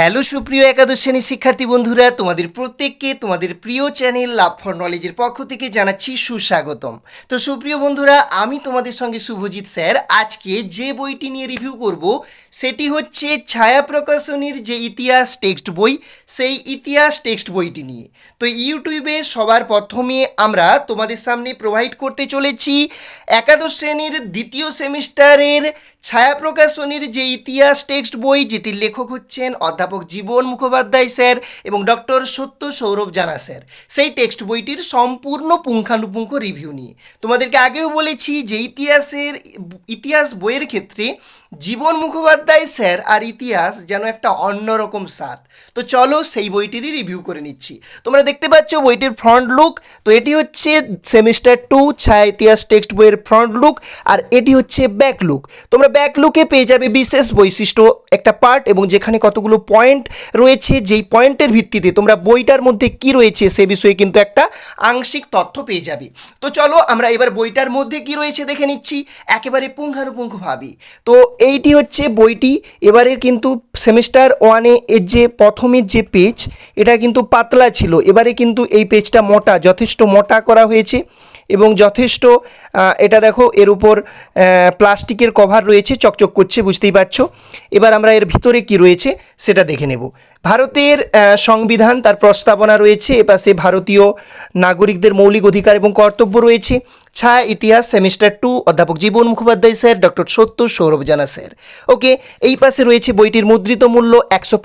Hello সুপ্রিয় একাদশ শ্রেণির শিক্ষার্থী বন্ধুরা, তোমাদের প্রত্যেককে তোমাদের প্রিয় চ্যানেল লাভ ফর নলেজের পক্ষ থেকে জানাচ্ছি সুস্বাগতম। তো সুপ্রিয় বন্ধুরা, আমি তোমাদের সঙ্গে শুভজিৎ স্যার। আজকে যে বইটি নিয়ে রিভিউ করব, সেটি হচ্ছে ছায়া প্রকাশনীর যে ইতিহাস টেক্সট বই, সেই ইতিহাস টেক্সট বইটি নিয়ে। তো ইউটিউবে সবার প্রথমে আমরা তোমাদের সামনে প্রোভাইড করতে চলেছি একাদশ শ্রেণির দ্বিতীয় সেমিস্টারের ছায়া প্রকাশনীর যে ইতিহাস টেক্সট বই, যেটির লেখক হচ্ছেন অধ্যাপক জীবন মুখোপাধ্যায় স্যার এবং ডক্টর সত্য সৌরভ জানা, স্যার। সেই টেক্সট বইটির সম্পূর্ণ পুঙ্খানুপুঙ্খ রিভিউ নিয়ে। তোমাদেরকে আগেও বলেছি যে ইতিহাসের, ইতিহাস বইয়ের ক্ষেত্রে জীবন মুখোপাধ্যায় স্যার আর ইতিহাস যেন একটা অন্যরকম স্বাদ। তো চলো সেই বইটিরই রিভিউ করে নিচ্ছি। তোমরা দেখতে পাচ্ছ বইটির ফ্রন্ট লুক তো এটি হচ্ছে সেমিস্টার টু ছায়া ইতিহাস টেক্সট বইয়ের ফ্রন্ট লুক আর এটি হচ্ছে ব্যাক লুক তোমরা ব্যাক লুকে পেয়ে যাবে বিশেষ বৈশিষ্ট্য, একটা পার্ট এবং যেখানে কতগুলো পয়েন্ট রয়েছে, যেই পয়েন্টের ভিত্তিতে তোমরা বইটার মধ্যে কি রয়েছে সে বিষয়ে কিন্তু একটা আংশিক তথ্য পেয়ে যাবে। তো চলো আমরা এবার বইটার মধ্যে কি রয়েছে দেখে নিচ্ছি। একেবারে পুঙ্খানুপুঙ্খভাবে। তো এইটি হচ্ছে বইটি। এবারের কিন্তু সেমিস্টার ওয়ানে এর যে প্রথমের যে পেজ, এটা কিন্তু পাতলা ছিল। এবারে কিন্তু এই পেজটা মোটা, যথেষ্ট মোটা করা হয়েছে এবং যথেষ্ট এটা দেখো, এর উপর প্লাস্টিকের কভার রয়েছে, চকচক করছে, বুঝতেই পারছ? এবার আমরা এর ভিতরে কি রয়েছে, সেটা দেখে নেব। ভারতের সংবিধান, তার প্রস্তাবনা রয়েছে, এপাশে ভারতীয় নাগরিকদের মৌলিক অধিকার এবং কর্তব্য রয়েছে। ছায়া ইতিহাস সেমিস্টার টু অধ্যাপক জীবন মুখোপাধ্যায় স্যার, ডক্টর সত্য সৌরভ জানা, স্যার। ওকে, এই পাশে রয়েছে বইটির মুদ্রিত মূল্য একশো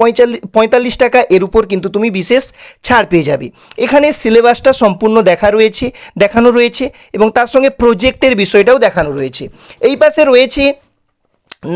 পঁয়তাল্লিশ টাকা। এর উপর কিন্তু তুমি বিশেষ ছাড় পেয়ে যাবে। এখানে সিলেবাসটা সম্পূর্ণ দেখা রয়েছে, দেখানো রয়েছে এবং তার সঙ্গে প্রজেক্টের বিষয়টাও দেখানো রয়েছে। এই পাশে রয়েছে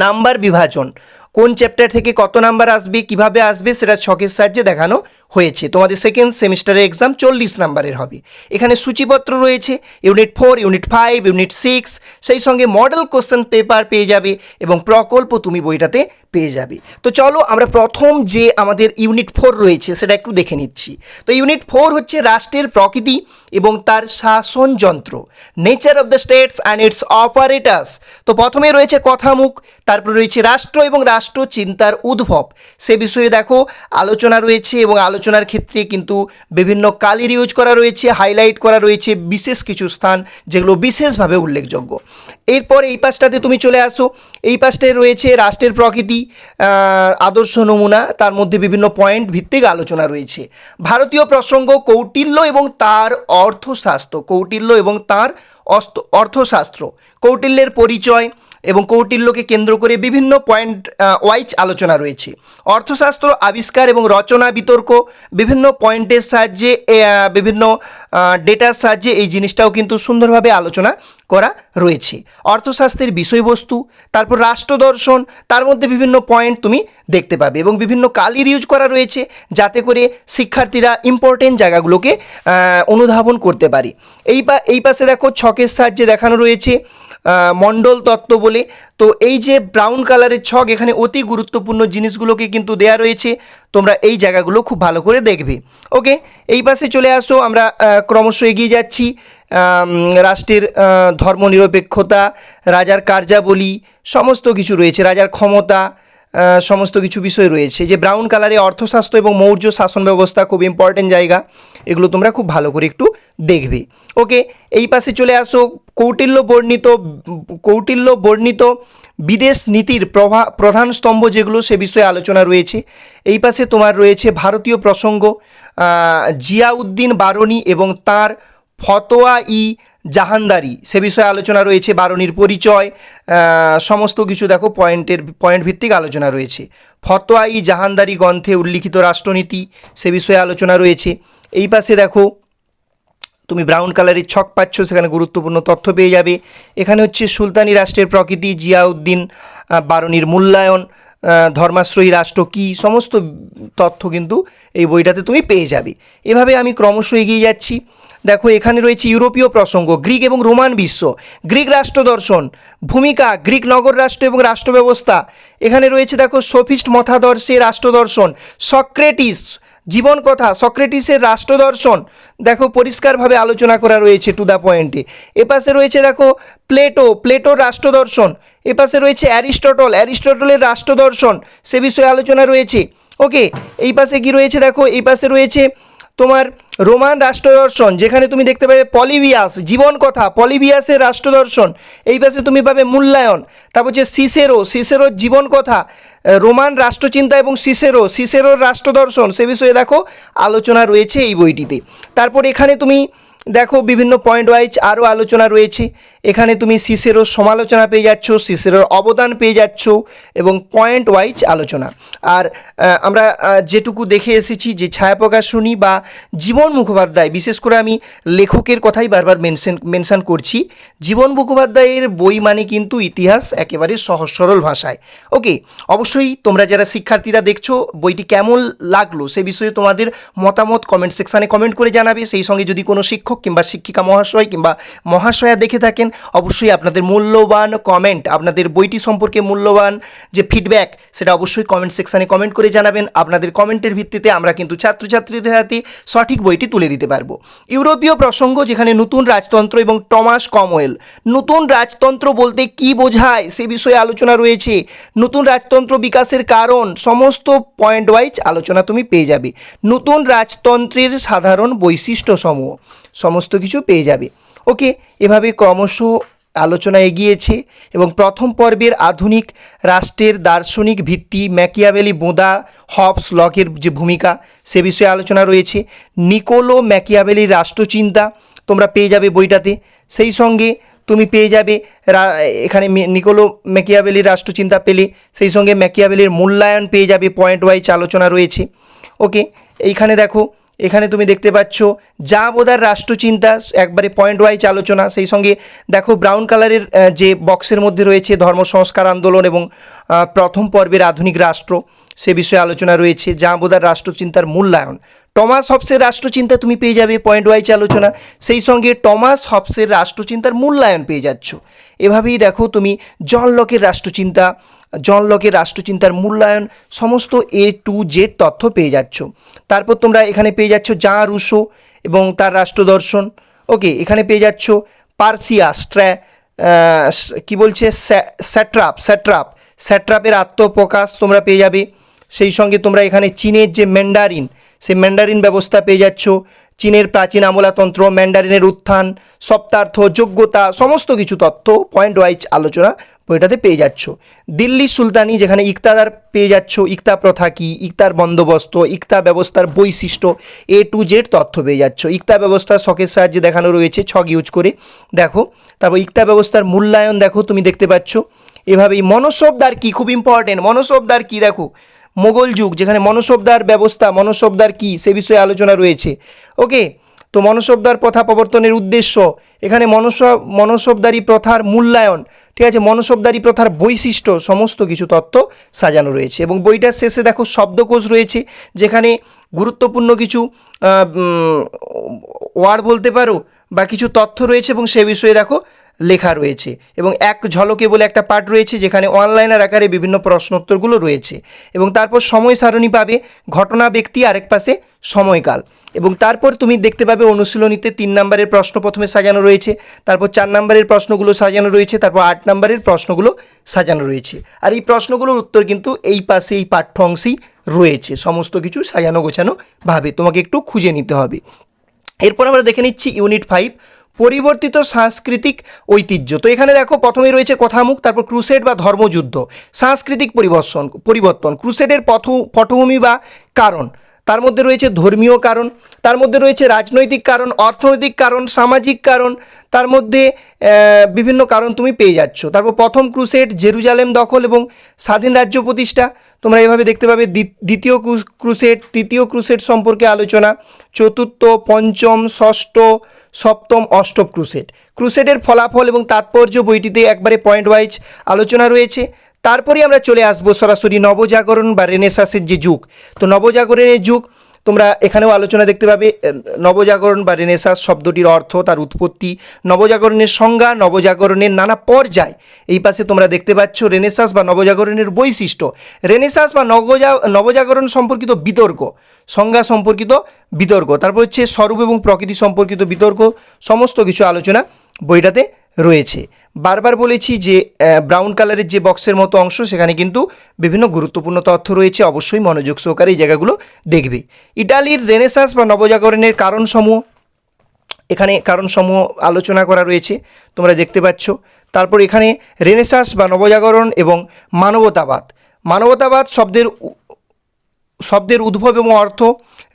নাম্বার বিভাজন। কোন চ্যাপ্টার থেকে কত নাম্বার আসবে, কীভাবে আসবে, সেটা ছকের সাহায্যে দেখানো হয়েছে। তোমাদের সেকেন্ড সেমিস্টারের এক্সাম চল্লিশ নাম্বারের হবে। এখানে সূচিপত্র রয়েছে unit four unit five unit six সেই সঙ্গে মডেল কোশ্চেন পেপার পেয়ে যাবে এবং প্রকল্প তুমি বইটাতে পেয়ে যাবে। তো চলো আমরা প্রথম যে আমাদের ইউনিট ফোর রয়েছে সেটা একটু দেখে নিচ্ছি। তো ইউনিট ফোর হচ্ছে রাষ্ট্রের প্রকৃতি এবং তার শাসনযন্ত্র nature of the states and its operators তো প্রথমে রয়েছে কথামুখ, তারপর রয়েছে রাষ্ট্র এবং রাষ্ট্র চিন্তার উদ্ভব। সে বিষয়ে দেখো, আলোচনা রয়েছে এবং আলোচনার ক্ষেত্রে কিন্তু বিভিন্ন কালির ইউজ করা রয়েছে হাইলাইট করা রয়েছে বিশেষ কিছু স্থান যেগুলো বিশেষভাবে উল্লেখযোগ্য। এরপর এই পাশটাতে তুমি চলে আসো। এই পাশটায় রয়েছে রাষ্ট্রের প্রকৃতি আদর্শ নমুনা, তার মধ্যে বিভিন্ন পয়েন্ট ভিত্তিক আলোচনা রয়েছে। ভারতীয় প্রসঙ্গ কৌটিল্য এবং তার অর্থশাস্ত্র, কৌটিল্য এবং তার অর্থশাস্ত্র, কৌটিল্যের পরিচয় এবং কৌটিল্যকে কেন্দ্র করে বিভিন্ন পয়েন্ট ওয়াইজ আলোচনা রয়েছে। অর্থশাস্ত্র, আবিষ্কার এবং রচনা, বিতর্ক, বিভিন্ন পয়েন্টের সাহায্যে বিভিন্ন ডেটার সাহায্যে এই জিনিসটাও কিন্তু সুন্দরভাবে আলোচনা করা রয়েছে। অর্থশাস্ত্রের বিষয়বস্তু, তারপর রাষ্ট্রদর্শন, তার মধ্যে বিভিন্ন পয়েন্ট তুমি দেখতে পাবে এবং বিভিন্ন কালির ইউজ করা রয়েছে যাতে করে শিক্ষার্থীরা ইম্পর্টেন্ট জায়গাগুলোকে অনুধাবন করতে পারে। এই পা, এই পাশে দেখো ছকের সাহায্যে দেখানো রয়েছে মণ্ডল তত্ত্ব বলে। তো এই যে ব্রাউন কালারের ছক, এখানে অতি গুরুত্বপূর্ণ জিনিসগুলোকে কিন্তু দেয়া রয়েছে। তোমরা এই জায়গাগুলো খুব ভালো করে দেখবে। ওকে এই পাশে চলে আসো, আমরা ক্রমশ এগিয়ে যাচ্ছি। রাষ্ট্রের ধর্মনিরপেক্ষতা, রাজার কার্যাবলী, সমস্ত কিছু রয়েছে। রাজার ক্ষমতা সমস্ত কিছু বিষয় রয়েছে। যে ব্রাউন কালারে অর্থশাস্ত্র এবং মৌর্য শাসন ব্যবস্থা খুব ইম্পর্টেন্ট জায়গা। এগুলো তোমরা খুব ভালো করে একটু দেখবে। ওকে এই পাশে চলে আসো। কৌটিল্য বর্ণিত কৌটিল্য বর্ণিত বিদেশ নীতির প্রভা প্রধান স্তম্ভ যেগুলো, সে বিষয়ে আলোচনা রয়েছে। এই পাশে তোমার রয়েছে ভারতীয় প্রসঙ্গ জিয়াউদ্দিন বারণী এবং তার ফতোয়া ই জাহানদারি। সে বিষয়ে আলোচনা রয়েছে, বারণীর পরিচয় সমস্ত কিছু দেখো, পয়েন্টের পয়েন্ট ভিত্তিক আলোচনা রয়েছে। ফতোয়া ই জাহানদারি গ্রন্থে উল্লিখিত রাষ্ট্রনীতি, সে বিষয়ে আলোচনা রয়েছে। এই পাশে দেখো, তুমি ব্রাউন কালারের ছক পাচ্ছ, সেখানে গুরুত্বপূর্ণ তথ্য পেয়ে যাবে। এখানে হচ্ছে সুলতানি রাষ্ট্রের প্রকৃতি, জিয়াউদ্দিন বারণীর মূল্যায়ন ধর্মাশ্রয়ী রাষ্ট্র কী, সমস্ত তথ্য কিন্তু এই বইটাতে তুমি পেয়ে যাবে। এভাবে আমি ক্রমশ এগিয়ে যাচ্ছি। দেখো, এখানে রয়েছে ইউরোপীয় প্রসঙ্গ, গ্রিক এবং রোমান বিশ্ব। গ্রিক রাষ্ট্র দর্শন, ভূমিকা, গ্রিক নগর রাষ্ট্র এবং রাষ্ট্র ব্যবস্থা। এখানে রয়েছে, দেখো, সোফিস্ট মথাদর্শে রাষ্ট্র দর্শন, সক্রেটিস জীবন কথা, সক্রেটিসের রাষ্ট্রদর্শন। দেখো, পরিষ্কারভাবে আলোচনা করা রয়েছে টু দ্য পয়েন্টে এপাশে রয়েছে, দেখো, প্লেটো, প্লেটোর রাষ্ট্রদর্শন। এপাশে রয়েছে অ্যারিস্টটল, অ্যারিস্টটলের রাষ্ট্রদর্শন। সে বিষয়ে আলোচনা রয়েছে। ওকে, এই পাশে কী রয়েছে, দেখো, এই পাশে রয়েছে তোমার রোমান রাষ্ট্রদর্শন, যেখানে তুমি দেখতে পাবে পলিবিয়াস জীবন কথা পলিবিয়াসের রাষ্ট্রদর্শন। এই পাশে তুমি পাবে মূল্যায়ন। তারপর হচ্ছে সিসেরো, সিসেরোর জীবন কথা রোমান রাষ্ট্রচিন্তা এবং সিসেরো, সিসেরোর রাষ্ট্রদর্শন। সে বিষয়ে দেখো আলোচনা রয়েছে এই বইটিতে। তারপর এখানে তুমি দেখো বিভিন্ন পয়েন্ট ওয়াইজ আরও আলোচনা রয়েছে। এখানে তুমি সিসেরোর সমালোচনা পেয়ে যাচ্ছ সিসেরোর অবদান পেয়ে যাচ্ছ এবং পয়েন্ট ওয়াইজ আলোচনা। আর আমরা যেটুকু দেখে এসেছি যে ছায়াপ্রকাশনী বা জীবন মুখোপাধ্যায়, বিশেষ করে আমি লেখকের কথাই বারবার মেনশন মেনশন করছি, জীবন মুখোপাধ্যায়ের বই মানে কিন্তু ইতিহাস একেবারে সহজ সরল ভাষায়। ওকে অবশ্যই তোমরা যারা শিক্ষার্থীরা দেখছ, বইটি কেমন লাগল সে বিষয়ে তোমাদের মতামত কমেন্ট সেকশানে কমেন্ট করে জানাবে। সেই সঙ্গে যদি কোনো শিক্ষক কিংবা শিক্ষিকা মহাশয় কিংবা মহাশয়া দেখে থাকেন অবশ্যই আপনাদের মূল্যবান কমেন্ট আপনাদের বইটি সম্পর্কে মূল্যবান যে ফিডব্যাক সেটা অবশ্যই কমেন্ট সেকশানে কমেন্ট করে জানাবেন। আপনাদের কমেন্টের ভিত্তিতে আমরা কিন্তু ছাত্রছাত্রীদের হাতে সঠিক বইটি তুলে দিতে পারব। ইউরোপীয় প্রসঙ্গ যেখানে নতুন রাজতন্ত্র এবং টমাস কমওয়েল, নতুন রাজতন্ত্র বলতে কি বোঝায় সে বিষয়ে আলোচনা রয়েছে। নতুন রাজতন্ত্র বিকাশের কারণ, সমস্ত পয়েন্ট ওয়াইজ আলোচনা তুমি পেয়ে যাবে। নতুন রাজতন্ত্রের সাধারণ বৈশিষ্ট্যসমূহ, সমস্ত কিছু পেয়ে যাবে। ওকে, এভাবে ক্রমশ আলোচনা এগিয়েছে এবং প্রথম পর্বের আধুনিক রাষ্ট্রের দার্শনিক ভিত্তি, ম্যাকিয়াভেলি, বোঁদা, হবস, লকের যে ভূমিকা, সে বিষয়ে আলোচনা রয়েছে। নিকোলো ম্যাকিয়াভেলির রাষ্ট্রচিন্তা তোমরা পেয়ে যাবে বইটাতে। সেই সঙ্গে তুমি পেয়ে যাবে এখানে নিকোলো ম্যাকিয়াভেলির রাষ্ট্রচিন্তা পেলে, সেই সঙ্গে ম্যাকিয়াভেলির মূল্যায়ন পেয়ে যাবে পয়েন্ট ওয়াইজ আলোচনা রয়েছে। ওকে, এইখানে দেখো এখানে তুমি দেখতে পাচ্ছ যা বোধার রাষ্ট্রচিন্তা, একবারে পয়েন্ট ওয়াইজ আলোচনা। সেই সঙ্গে দেখো ব্রাউন কালারের যে বক্সের মধ্যে রয়েছে ধর্ম সংস্কার আন্দোলন এবং প্রথম পর্বের আধুনিক রাষ্ট্র, সে বিষয়ে আলোচনা রয়েছে যা বোধার রাষ্ট্রচিন্তার মূল্যায়ন। টমাস হবসের রাষ্ট্রচিন্তা তুমি পেয়ে যাবে পয়েন্ট ওয়াইজ আলোচনা। সেই সঙ্গে টমাস হবসের রাষ্ট্রচিন্তার মূল্যায়ন পেয়ে যাচ্ছ। এভাবেই দেখো তুমি জন লকের রাষ্ট্রচিন্তা জন লকের রাষ্ট্রচিন্তার মূল্যায়ন, সমস্ত এ টু জেড তথ্য পেয়ে যাচ্ছ। তারপর তোমরা এখানে পেয়ে যাচ্ছ জা রুশো এবং তার রাষ্ট্রদর্শন ওকে এখানে পেয়ে যাচ্ছ পার্সিয়া, স্ট্র্যা কি বলছে? Satrap satrap. স্যাট্রাপের আত্মপ্রকাশ তোমরা পেয়ে যাবে। সেই সঙ্গে তোমরা এখানে চীনের যে ম্যান্ডারিন, সেই ম্যান্ডারিন ব্যবস্থা পেয়ে যাচ্ছ। চীনের প্রাচীন আমলাতন্ত্র, ম্যান্ডারিনের উত্থান, সপ্তার্থ, যোগ্যতা, সমস্ত কিছু তথ্য পয়েন্ট ওয়াইজ আলোচনা বইটাতে পেয়ে যাচ্ছ। দিল্লি সুলতানি যেখানে ইকতাদার পেয়ে যাচ্ছ, ইকতা প্রথা কী, ইকতার বন্দোবস্ত, ইকতা ব্যবস্থার বৈশিষ্ট্য এ টু জেড তথ্য পেয়ে যাচ্ছ। ইকতা ব্যবস্থার শখের সাহায্যে দেখানো রয়েছে ছক ইউজ করে। দেখো, তারপর ইকতা ব্যবস্থার মূল্যায়ন দেখো, তুমি দেখতে পাচ্ছ। এভাবেই মনসবদার কি? খুব ইম্পর্টেন্ট মনসবদার কি? দেখো মোগল যুগ, যেখানে মনসবদার ব্যবস্থা মনসবদার কি, সে বিষয়ে আলোচনা রয়েছে। ওকে তো মনসবদার প্রথা প্রবর্তনের উদ্দেশ্য, এখানে মনসব মনসবদারি প্রথার মূল্যায়ন, ঠিক আছে মনসবদারি প্রথার বৈশিষ্ট্য, সমস্ত কিছু তত্ত্ব সাজানো রয়েছে। এবং বইটার শেষে দেখো শব্দকোষ রয়েছে, যেখানে গুরুত্বপূর্ণ কিছু ওয়ার্ড বলতে পারো, বা কিছু তথ্য রয়েছে, এবং সে বিষয়ে দেখো লেখা রয়েছে এবং এক ঝলকে বলে একটা পার্ট রয়েছে যেখানে অনলাইনের আকারে বিভিন্ন প্রশ্নোত্তরগুলো রয়েছে এবং তারপর সময় সারণী পাবে ঘটনা, ব্যক্তি, আরেক পাশে সময়কাল। এবং তারপর তুমি দেখতে পাবে অনুশীলনীতে তিন নম্বরের প্রশ্ন প্রথমে সাজানো রয়েছে, তারপর চার নম্বরের প্রশ্নগুলো সাজানো রয়েছে, তারপর আট নম্বরের প্রশ্নগুলো সাজানো রয়েছে। আর এই প্রশ্নগুলোর উত্তর কিন্তু এই পাশে এই পাঠ্য অংশেই রয়েছে। সমস্ত কিছু সাজানো গোছানো ভাবে তোমাকে একটু খুঁজে নিতে হবে। এরপর আমরা দেখে নিচ্ছি ইউনিট ফাইভ পরিবর্তিত সাংস্কৃতিক ঐতিহ্য। তো এখানে দেখো প্রথমেই রয়েছে কথামুখ, তারপর ক্রুসেড বা ধর্মযুদ্ধ। সাংস্কৃতিক পরিবর্তন পরিবর্তন, ক্রুসেডের পথ, পটভূমি বা কারণ। তার মধ্যে রয়েছে ধর্মীয় কারণ, তার মধ্যে রয়েছে রাজনৈতিক কারণ, অর্থনৈতিক কারণ, সামাজিক কারণ, তার মধ্যে বিভিন্ন কারণ তুমি পেয়ে যাচ্ছ। তারপর প্রথম ক্রুসেড, জেরুজালেম দখল এবং স্বাধীন রাজ্য প্রতিষ্ঠা। তোমরা এভাবে দেখতে পাবে দ্বি- দ্বিতীয় ক্রু- ক্রুসেড, তৃতীয় ক্রুসেড সম্পর্কে আলোচনা। চতুর্থ, পঞ্চম, ষষ্ঠ সপ্তম অষ্টম ক্রুসেড। ক্রুসেডের ফলাফল এবং তাৎপর্য বইটিতে একবারে পয়েন্ট ওয়াইজ আলোচনা রয়েছে। তারপরে আমরা চলে আসব সরাসরি নবজাগরণ বা রেনেসাসের যে যুগ। তো নবজাগরণের যুগ তোমরা এখানেও আলোচনা দেখতে পাবে নবজাগরণ বা রেনেসাস শব্দটির অর্থ, তার উৎপত্তি, নবজাগরণের সংজ্ঞা, নবজাগরণের নানা পর্যায়। এই পাশে তোমরা দেখতে পাচ্ছ রেনেসাস বা নবজাগরণের বৈশিষ্ট্য। রেনেসাস বা নবজা নবজাগরণ সম্পর্কিত বিতর্ক, সংজ্ঞা সম্পর্কিত বিতর্ক। তারপর হচ্ছে স্বরূপ এবং প্রকৃতি সম্পর্কিত বিতর্ক, সমস্ত কিছু আলোচনা বইটাতে রয়েছে। বারবার বলেছি যে ব্রাউন কালারের যে বক্সের মতো অংশ, সেখানে কিন্তু বিভিন্ন গুরুত্বপূর্ণ তথ্য রয়েছে। অবশ্যই মনোযোগ সহকারে এই জায়গাগুলো দেখবে। ইটালির রেনেসাস বা নবজাগরণের কারণসমূহ, এখানে কারণসমূহ আলোচনা করা রয়েছে, তোমরা দেখতে পাচ্ছ। তারপর এখানে রেনেসাস বা নবজাগরণ এবং মানবতাবাদ। মানবতাবাদ শব্দের শব্দের উদ্ভব এবং অর্থ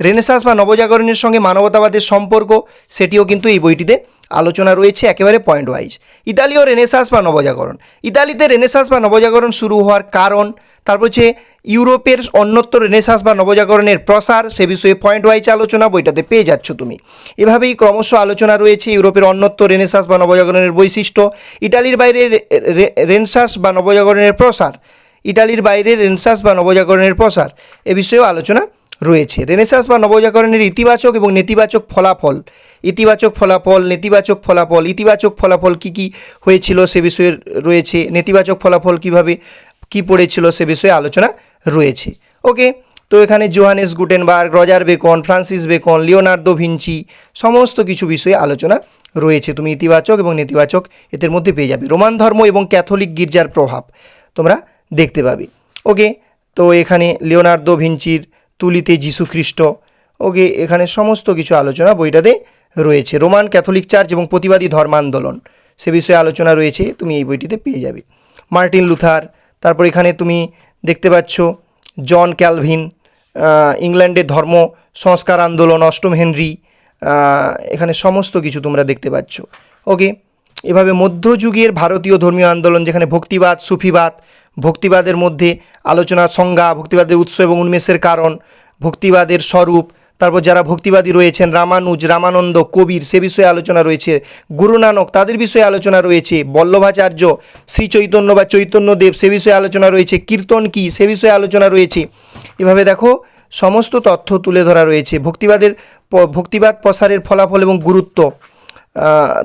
রেনেসাস বা নবজাগরণের সঙ্গে মানবতাবাদের সম্পর্ক, সেটিও কিন্তু এই বইটিতে আলোচনা রয়েছে একেবারে পয়েন্ট ওয়াইজ ইতালীয় রেনেসাস বা নবজাগরণ। ইতালিতে রেনেসাস বা নবজাগরণ শুরু হওয়ার কারণ, তারপর হচ্ছে ইউরোপের অন্যত্র রেনেসাস বা নবজাগরণের প্রসার, সে বিষয়ে পয়েন্ট ওয়াইজ আলোচনা বইটাতে পেয়ে যাচ্ছ তুমি। এভাবেই ক্রমশ আলোচনা রয়েছে ইউরোপের অন্যত্র রেনেসাস বা নবজাগরণের বৈশিষ্ট্য। ইটালির বাইরে রেনেসাস বা নবজাগরণের প্রসার। ইটালির বাইরে রেনেসাস বা নবজাগরণের প্রসার। এ বিষয়েও আলোচনা রয়েছে। রেনেসাস বা নবজাগরণের ইতিবাচক এবং নেতিবাচক ফলাফল। ইতিবাচক ফলাফল, নেতিবাচক ফলাফল, ইতিবাচক ফলাফল কি কি হয়েছিল সে বিষয়ে রয়েছে, নেতিবাচক ফলাফল কীভাবে কি পড়েছিল সে বিষয়ে আলোচনা রয়েছে। ওকে তো এখানে Johannes Gutenberg, Roger Bacon, Francis Bacon, Leonardo Vinci সমস্ত কিছু বিষয়ে আলোচনা রয়েছে। তুমি ইতিবাচক এবং নেতিবাচক এদের মধ্যে পেয়ে যাবে। রোমান ধর্ম এবং ক্যাথলিক গির্জার প্রভাব তোমরা দেখতে পাবে। ওকে তো এখানে লিওনার্দো ভিঞ্চির তুলিতে যীশু খ্রিস্ট ওকে এখানে সমস্ত কিছু আলোচনা বইটাতে রয়েছে। রোমান ক্যাথলিক চার্চ এবং প্রতিবাদী ধর্মান্দোলন। সে বিষয়ে আলোচনা রয়েছে, তুমি এই বইটিতে পেয়ে যাবে। মার্টিন লুথার, তারপর এখানে তুমি দেখতে পাচ্ছ জন ক্যালভিন ইংল্যান্ডের ধর্ম সংস্কার আন্দোলন, অষ্টম হেনরি এখানে সমস্ত কিছু তোমরা দেখতে পাচ্ছ। ওকে, এভাবে মধ্যযুগের ভারতীয় ধর্মীয় আন্দোলন যেখানে ভক্তিবাদ, সুফিবাদ, ভক্তিবাদের মধ্যে আলোচনা, সংজ্ঞা, ভক্তিবাদের উৎস এবং উন্মেষের কারণ, ভক্তিবাদের স্বরূপ তারপর যারা ভক্তিবাদী রয়েছেন, রামানুজ, রামানন্দ, কবির, সে বিষয়ে আলোচনা রয়েছে। গুরু নানক তাদের বিষয়ে আলোচনা রয়েছে। বল্লভাচার্য শ্রী চৈতন্য বা চৈতন্যদেব, সে বিষয়ে আলোচনা রয়েছে। কীর্তন কী, সে বিষয়ে আলোচনা রয়েছে। এভাবে দেখো, সমস্ত তথ্য তুলে ধরা রয়েছে। ভক্তিবাদের ভক্তিবাদ প্রসারের ফলাফল এবং গুরুত্ব।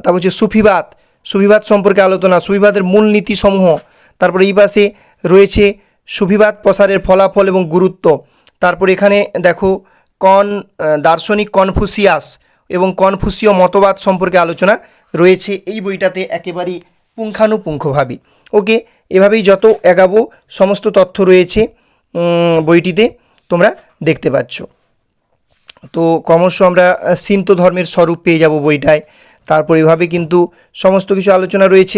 তারপর হচ্ছে সুফিবাদ। সুফিবাদ সম্পর্কে আলোচনা, সুফিবাদের মূলনীতি সমূহ তারপরে এই পাশে রয়েছে সুফিবাদ প্রসারের ফলাফল এবং গুরুত্ব। তারপর এখানে দেখো কন দার্শনিক কনফুসিয়াস এবং কনফুসীয় মতবাদ সম্পর্কে আলোচনা রয়েছে এই বইটাতে একেবারেই পুঙ্খানুপুঙ্খভাবে। ওকে, এভাবেই যত এগাবো সমস্ত তথ্য রয়েছে বইটিতে তোমরা দেখতে পাচ্ছ। তো ক্রমশ আমরা সিন্ত ধর্মের স্বরূপ পেয়ে যাব বইটায়। তারপর এভাবে কিন্তু সমস্ত কিছু আলোচনা রয়েছে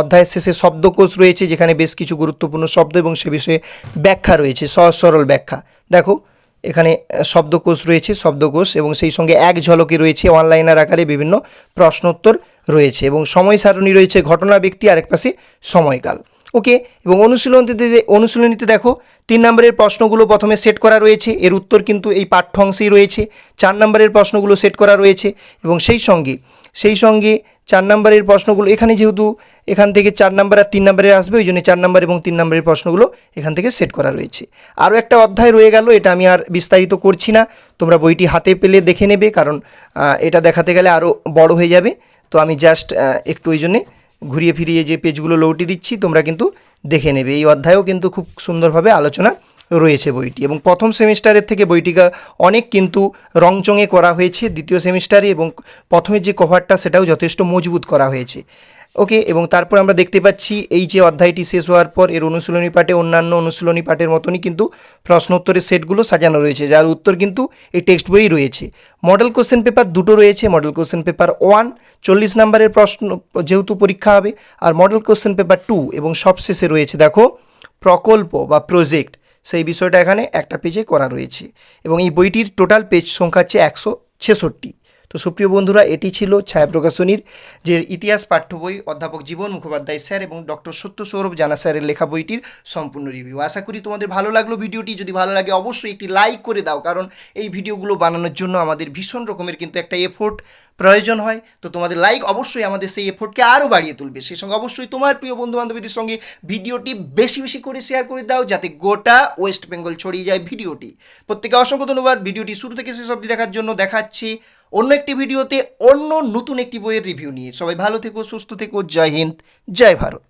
অধ্যায়ের শেষে শব্দকোষ রয়েছে, যেখানে বেশ কিছু গুরুত্বপূর্ণ শব্দ এবং সে বিষয়ে ব্যাখ্যা রয়েছে, সহজ সরল ব্যাখ্যা। দেখো এখানে শব্দকোষ রয়েছে, শব্দকোষ, এবং সেই সঙ্গে এক ঝলকে রয়েছে অনলাইনার আকারে বিভিন্ন প্রশ্নোত্তর রয়েছে, এবং সময় সারণী রয়েছে ঘটনা, ব্যক্তি, আরেক পাশে সময়কাল। ওকে এবং অনুশীলনীতে অনুশীলনীতে দেখো, তিন নম্বরের প্রশ্নগুলো প্রথমে সেট করা রয়েছে, এর উত্তর কিন্তু এই পাঠ্য অংশেই রয়েছে, চার নম্বরের প্রশ্নগুলো সেট করা রয়েছে, এবং সেই সঙ্গে সেই সঙ্গে চার নম্বরের প্রশ্নগুলো, এখানে যেহেতু এখান থেকে চার নম্বর আর তিন নম্বরে আসবে, ওই জন্য চার নম্বর এবং তিন নম্বরের প্রশ্নগুলো এখান থেকে সেট করা রয়েছে। আরও একটা অধ্যায় রয়ে গেল, এটা আমি আর বিস্তারিত করছি না, তোমরা বইটি হাতে পেলে দেখে নেবে, কারণ এটা দেখাতে গেলে আরও বড় হয়ে যাবে। তো আমি জাস্ট একটু ওই জন্যে ঘুরিয়ে ফিরিয়ে যে পেজগুলো লৌটি দিচ্ছি, তোমরা কিন্তু দেখে নেবে। এই অধ্যায়েও কিন্তু খুব সুন্দরভাবে আলোচনা রয়েছে বইটি। এবং প্রথম সেমিস্টারের থেকে বইটিকে অনেক কিন্তু রংচঙে করা হয়েছে, দ্বিতীয় সেমিস্টারে এবং প্রথমের যে কভারটা সেটাও যথেষ্ট মজবুত করা হয়েছে। ওকে, এবং তারপর আমরা দেখতে পাচ্ছি, এই যে অধ্যায়টি শেষ হওয়ার পর এর অনুশীলনী পাঠে অন্যান্য অনুশীলনী পাঠের মতনই কিন্তু প্রশ্ন উত্তরের সেটগুলো সাজানো রয়েছে, যার উত্তর কিন্তু এই টেক্সট বইই রয়েছে। মডেল কোশ্চেন পেপার দুটো রয়েছে, মডেল কোশ্চেন পেপার ওয়ান, চল্লিশ নম্বরের প্রশ্ন যেহেতু পরীক্ষা হবে, আর মডেল কোশ্চেন পেপার টু এবং সবশেষে রয়েছে, দেখো, প্রকল্প বা প্রজেক্ট সেই বিষয়টা এখানে একটা পেজে করা রয়েছে। এবং এই বইটির টোটাল পেজ সংখ্যা হচ্ছে একশো ছেষট্টি। তো সুপ্রিয় বন্ধুরা, এটি ছিল ছায়া প্রকাশনীর যে ইতিহাস পাঠ্য বই অধ্যাপক জীবন মুখোপাধ্যায় স্যার এবং ডক্টর সত্য সৌরভ জানা স্যারের লেখা বইটির সম্পূর্ণ রিভিউ আশা করি তোমাদের ভালো লাগল ভিডিওটি। যদি ভালো লাগে, অবশ্যই একটি লাইক করে দাও, কারণ এই ভিডিওগুলো বানানোর জন্য আমাদের ভীষণ রকমের কিন্তু একটা এফোর্ট প্রয়োজন হয়, তো তোমাদের লাইক অবশ্যই আমাদের সেই এফোর্টকে আরও বাড়িয়ে তুলবে। সেই সঙ্গে অবশ্যই তোমার প্রিয় বন্ধু বান্ধবীদের সঙ্গে ভিডিওটি বেশি বেশি করে শেয়ার করে দাও, যাতে গোটা ওয়েস্ট বেঙ্গল ছড়িয়ে যায় ভিডিওটি। প্রত্যেকে অসংখ্য ধন্যবাদ। ভিডিওটি শুরু থেকে শেষ অবধি দেখার জন্য দেখাচ্ছি অন্য একটি ভিডিওতে অন্য নতুন একটি বইয়ের রিভিউ নিয়ে। সবাই ভালো থেকো, সুস্থ থেকো। জয় হিন্দ, জয় ভারত।